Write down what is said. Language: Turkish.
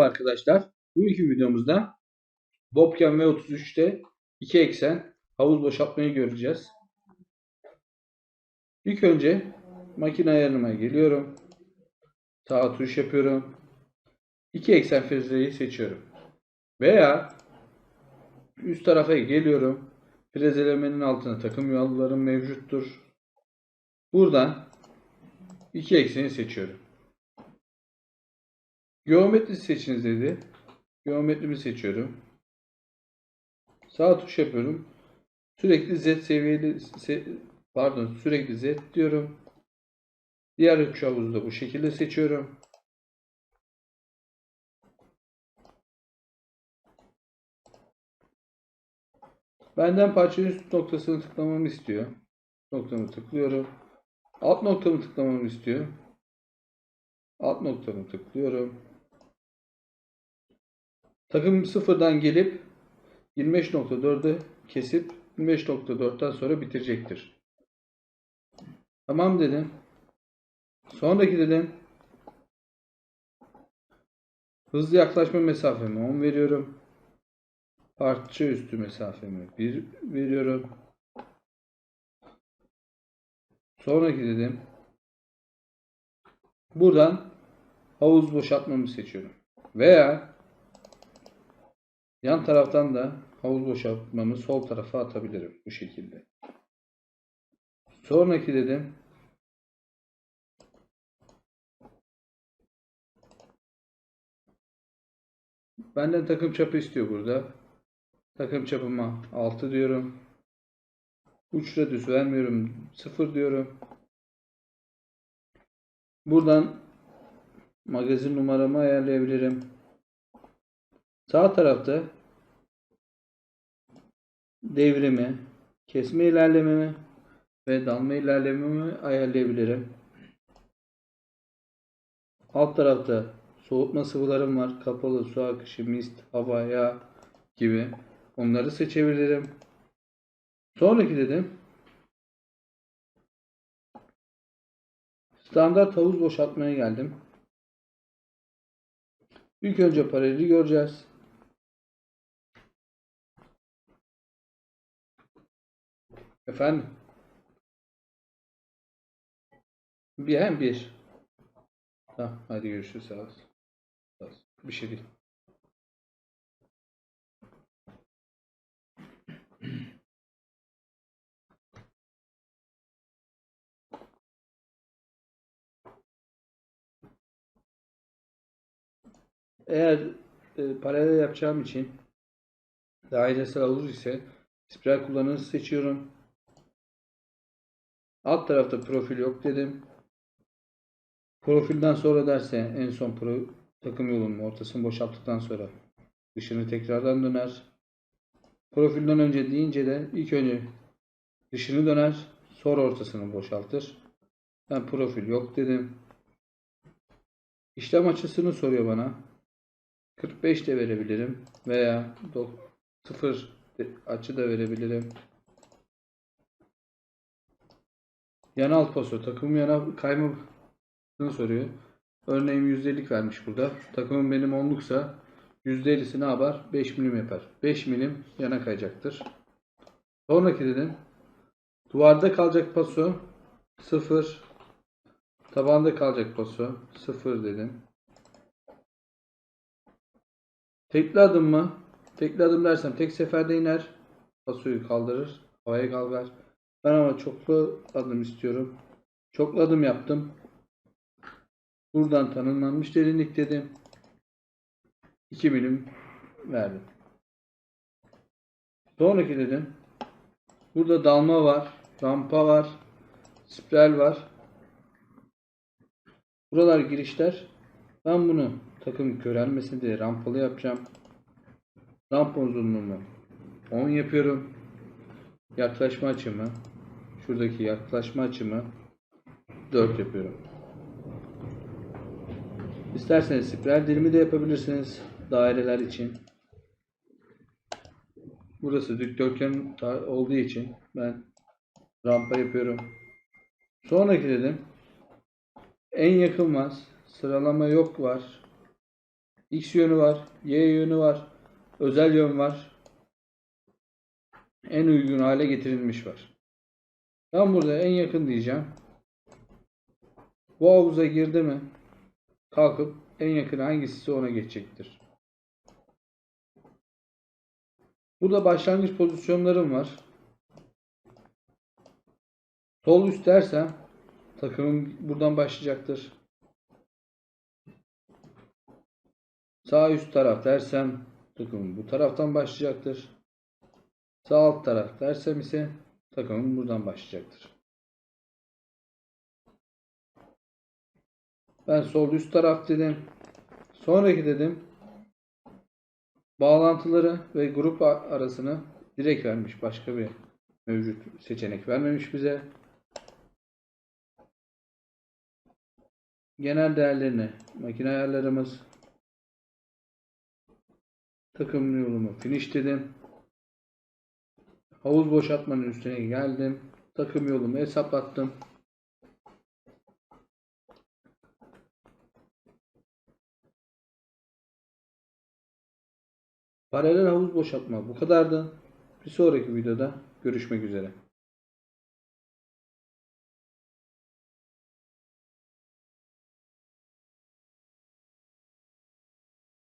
arkadaşlar. Bugünkü videomuzda Bobcam V33'te iki eksen havuz boşaltmayı göreceğiz. İlk önce makine ayarıma geliyorum. Sağ tuş yapıyorum. İki eksen frezeyi seçiyorum. Veya üst tarafa geliyorum. Frezelemenin altına takım yollarım mevcuttur. Buradan iki ekseni seçiyorum. Geometri seçiniz dedi. Geometrimi seçiyorum. Sağ tuş yapıyorum. Sürekli Z seviyeli se- pardon sürekli Z diyorum. Diğer üç havuzu da bu şekilde seçiyorum. Benden parçanın üst noktasını tıklamamı istiyor. Noktamı tıklıyorum. Alt noktamı tıklamamı istiyor. Alt noktamı tıklıyorum. Takım sıfırdan gelip 25.4'ü kesip 25.4'ten sonra bitirecektir. Tamam dedim. Sonraki dedim. Hızlı yaklaşma mesafemi 10 veriyorum. Parça üstü mesafemi 1 veriyorum. Sonraki dedim. Buradan havuz boşaltmamı seçiyorum. Veya yan taraftan da havuz boşaltmamı sol tarafa atabilirim bu şekilde. Sonraki dedim. Benden takım çapı istiyor burada. Takım çapıma 6 diyorum. Uç radius vermiyorum. 0 diyorum. Buradan magazin numaramı ayarlayabilirim. Sağ tarafta devrimi, kesme ilerlememi ve dalma ilerlememi ayarlayabilirim. Alt tarafta soğutma sıvılarım var. Kapalı, su akışı, mist, hava, yağ gibi. Onları seçebilirim. Sonraki dedim. Standart havuz boşaltmaya geldim. İlk önce paraleli göreceğiz. Efendim? Bir hem bir. Tamam, hadi görüşürüz. Sağ olasın. Sağ olasın. Bir şey değil. Eğer e, paralel yapacağım için dairesel havuz ise spiral kullanıcı seçiyorum. Alt tarafta profil yok dedim. Profilden sonra derse en son pro, takım yolunun ortasını boşalttıktan sonra dışını tekrardan döner. Profilden önce deyince de ilk önce dışını döner sonra ortasını boşaltır. Ben profil yok dedim. İşlem açısını soruyor bana. 45 de verebilirim veya 0 açı da verebilirim. Yan alt paso takım yana kayma soruyor. Örneğin %50'lik vermiş burada. Takımım benim 10'luksa %50'si ne yapar? 5 milim yapar. 5 milim yana kayacaktır. Sonraki dedim. Duvarda kalacak paso 0. Tabanda kalacak paso 0 dedim. Tekli adım mı? Tekli adım dersem tek seferde iner. Pasoyu kaldırır. Havaya kalkar. Ben ama çoklu adım istiyorum. Çoklu adım yaptım. Buradan tanımlanmış derinlik dedim. 2 milim verdim. Sonraki dedim. Burada dalma var. Rampa var. Spiral var. Buralar girişler. Ben bunu takım körelmesin diye rampalı yapacağım. Rampa uzunluğumu 10 yapıyorum. Yaklaşma açımı şuradaki yaklaşma açımı 4 yapıyorum. İsterseniz spiral dilimi de yapabilirsiniz daireler için. Burası dikdörtgen olduğu için ben rampa yapıyorum. Sonraki dedim en yakın var. Sıralama yok var. X yönü var. Y yönü var. Özel yön var. En uygun hale getirilmiş var. Ben burada en yakın diyeceğim. Bu havuza girdi mi kalkıp en yakın hangisi ona geçecektir. Burada başlangıç pozisyonlarım var. Sol üst dersem takımım buradan başlayacaktır. Sağ üst taraf dersem takımım bu taraftan başlayacaktır. Sağ alt taraf dersem ise takımım buradan başlayacaktır. Ben sol üst taraf dedim. Sonraki dedim. Bağlantıları ve grup arasını direkt vermiş. Başka bir mevcut seçenek vermemiş bize. Genel değerlerini makine ayarlarımız takım yolumu finish dedim. Havuz boşaltmanın üstüne geldim. Takım yolumu hesaplattım. Paralel havuz boşaltma bu kadardı. Bir sonraki videoda görüşmek üzere.